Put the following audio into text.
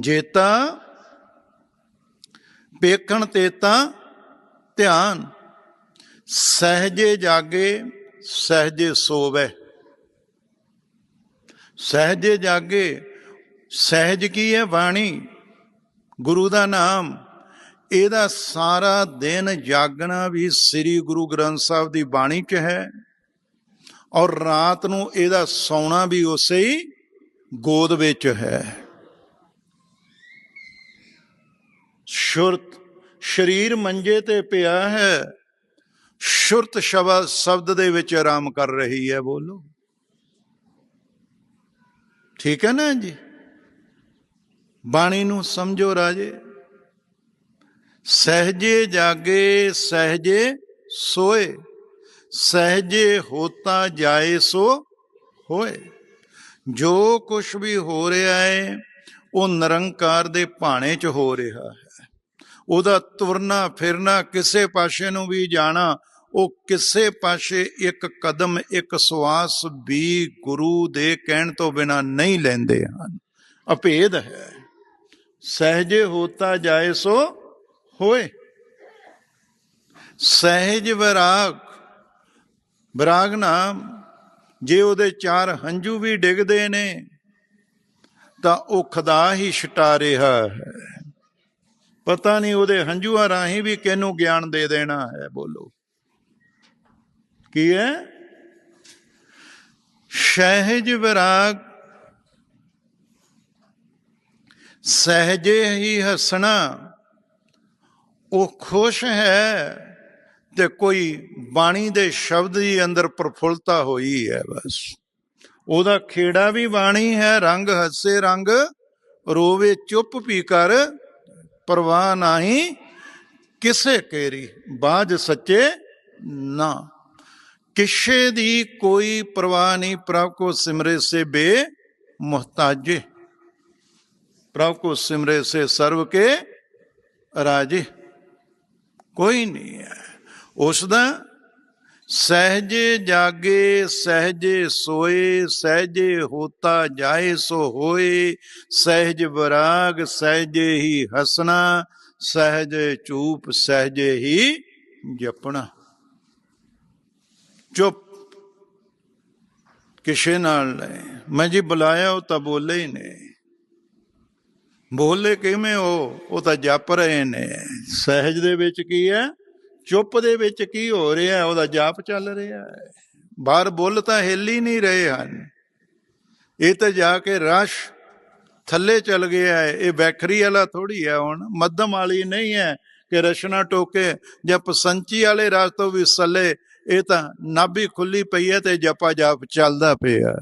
ਜੇਤਾ ਪੇਖਣ ਤੇ ਤਾਂ ਧਿਆਨ, ਸਹਜੇ ਜਾਗੇ, ਸਹਜੇ ਸੋਵੇ। ਸਹਜੇ ਜਾਗੇ, ਸਹਿਜ ਕੀ ਹੈ ਬਾਣੀ? ਗੁਰੂ ਦਾ ਨਾਮ। ਇਹਦਾ ਸਾਰਾ ਦਿਨ ਜਾਗਣਾ ਵੀ ਸ੍ਰੀ ਗੁਰੂ ਗ੍ਰੰਥ ਸਾਹਿਬ ਦੀ ਬਾਣੀ 'ਚ ਹੈ ਔਰ ਰਾਤ ਨੂੰ ਇਹਦਾ ਸੌਣਾ ਵੀ ਉਸੇ ਹੀ ਗੋਦ ਵਿੱਚ ਹੈ। ਸ਼ੁਰਤ, ਸਰੀਰ ਮੰਜੇ ਤੇ ਪਿਆ ਹੈ। ਸ਼ੁਰਤ ਸ਼ਬਦ ਸ਼ਬਦ ਦੇ ਵਿੱਚ ਆਰਾਮ ਕਰ ਰਹੀ ਹੈ, ਬੋਲੋ। ਠੀਕ ਹੈ ਨਾ ਜੀ? ਬਾਣੀ ਨੂੰ ਸਮਝੋ ਰਾਜੇ। ਸਹਜੇ ਜਾਗੇ, ਸਹਜੇ ਸੋਏ। ਸਹਜੇ ਹੋਤਾ ਜਾਏ ਸੋ ਹੋਏ। ਜੋ ਕੁਝ ਵੀ ਹੋ ਰਿਹਾ ਹੈ, ਉਹ ਨਿਰੰਕਾਰ ਦੇ ਭਾਣੇ 'ਚ ਹੋ ਰਿਹਾ ਹੈ। ਉਹਦਾ ਤੁਰਨਾ, ਫਿਰਨਾ, ਕਿਸੇ ਪਾਸੇ ਨੂੰ ਵੀ ਜਾਣਾ, ਉਹ ਕਿਸੇ ਪਾਸੇ ਇੱਕ ਕਦਮ, ਇੱਕ ਸਵਾਸ ਵੀ ਗੁਰੂ ਦੇ ਕਹਿਣ ਤੋਂ ਬਿਨਾ ਨਹੀਂ ਲੈਂਦੇ ਹਨ। ਅਭੇਦ ਹੈ। ਸਹਜੇ ਹੋਤਾ ਜਾਏ ਸੋ ਹੋਏ। ਸਹਿਜ ਵਿਰਾਗ। ਵਿਰਾਗ ਨਾਮ, ਜੇ ਉਹਦੇ ਚਾਰ ਹੰਝੂ ਵੀ ਡਿੱਗਦੇ ਨੇ, ਤਾਂ ਉਹ ਖੁਦਾ ਹੀ ਛਟਾ ਰਿਹਾ ਹੈ। ਪਤਾ ਨਹੀਂ ਉਹਦੇ ਹੰਝੂਆਂ ਰਾਹੀਂ ਵੀ ਕਿਹਨੂੰ ਗਿਆਨ ਦੇ ਦੇਣਾ ਹੈ, ਬੋਲੋ। ਕੀ ਹੈ? ਸਹਿਜ ਵਿਰਾਗ, ਸਹਜੇ ਹੀ ਹੱਸਣਾ, ਉਹ ਖੁਸ਼ ਹੈ ਤੇ ਕੋਈ ਬਾਣੀ ਦੇ ਸ਼ਬਦ ਦੀ ਅੰਦਰ ਪ੍ਰਫੁੱਲਤਾ ਹੋਈ ਹੈ ਬਸ। ਉਹਦਾ ਖੇੜਾ ਵੀ ਬਾਣੀ ਹੈ, ਰੰਗ ਹੱਸੇ ਰੰਗ, ਰੋਵੇ ਚੁੱਪ ਪੀ ਕਰ ਪਰਵਾਹ ਨਹੀਂ ਕਿਸੇ ਕੇਰੀ ਬਾਜ ਸੱਚੇ ਨਾ। ਕਿਸੇ ਦੀ ਕੋਈ ਪਰਵਾਹ ਨਹੀਂ, ਪ੍ਰਭ ਕੋ ਸਿਮਰੇ ਸੇ ਬੇ ਮੁਹਤਾਜੇ ਪ੍ਰਭ ਕੋ ਸਿਮਰੇ ਸੇ ਸਰਵ ਕੇ ਰਾਜੇ। ਕੋਈ ਨਹੀਂ ਹੈ। ਉਸ ਦਾ ਸਹਜੇ ਜਾਗੇ, ਸਹਜੇ ਸੋਏ, ਸਹਜੇ ਹੋਤਾ ਜਾਏ ਸੋ ਹੋਏ। ਸਹਿਜ ਵਿਰਾਗ, ਸਹਜੇ ਹੀ ਹਸਣਾ, ਸਹਜੇ ਚੂਪ, ਸਹਜੇ ਹੀ ਜਪਣਾ। ਚੁੱਪ। ਕਿਸੇ ਨਾਲ ਨਹੀਂ। ਮੈਂ ਜੀ ਬੁਲਾਇਆ, ਉਹ ਤਾਂ ਬੋਲੇ ਹੀ ਨੇ ਬੋਲੇ ਕਿਵੇਂ ਉਹ ਉਹ ਤਾਂ ਜਪ ਰਹੇ ਨੇ। ਸਹਿਜ ਦੇ ਵਿੱਚ ਕੀ ਹੈ? ਚੁੱਪ ਦੇ ਵਿੱਚ ਕੀ ਹੋ ਰਿਹਾ ਉਹਦਾ ਜਾਪ ਚੱਲ ਰਿਹਾ ਹੈ। ਬਾਹਰ ਬੁੱਲ ਤਾਂ ਹਿੱਲ ਹੀ ਨਹੀਂ ਰਹੇ ਹਨ। ਇਹ ਤਾਂ ਜਾ ਕੇ ਰਸ਼ ਥੱਲੇ ਚਲ ਗਿਆ ਹੈ। ਇਹ ਬੈਕਰੀ ਵਾਲਾ ਥੋੜੀ ਹੈ ਹੁਣ। ਮੱਧਮ ਵਾਲੀ ਨਹੀਂ ਹੈ ਕਿ ਰਸ਼ਨਾ ਟੋਕੇ ਜਾਂ ਪਸੰਚੀ ਵਾਲੇ ਰਸ਼ ਤੋਂ ਵੀ ਸੱਲੇ। ਇਹ ਤਾਂ ਨਾਭੀ ਖੁੱਲੀ ਪਈ ਹੈ ਤੇ ਜਪਾ ਜਾਪ ਚੱਲਦਾ ਪਿਆ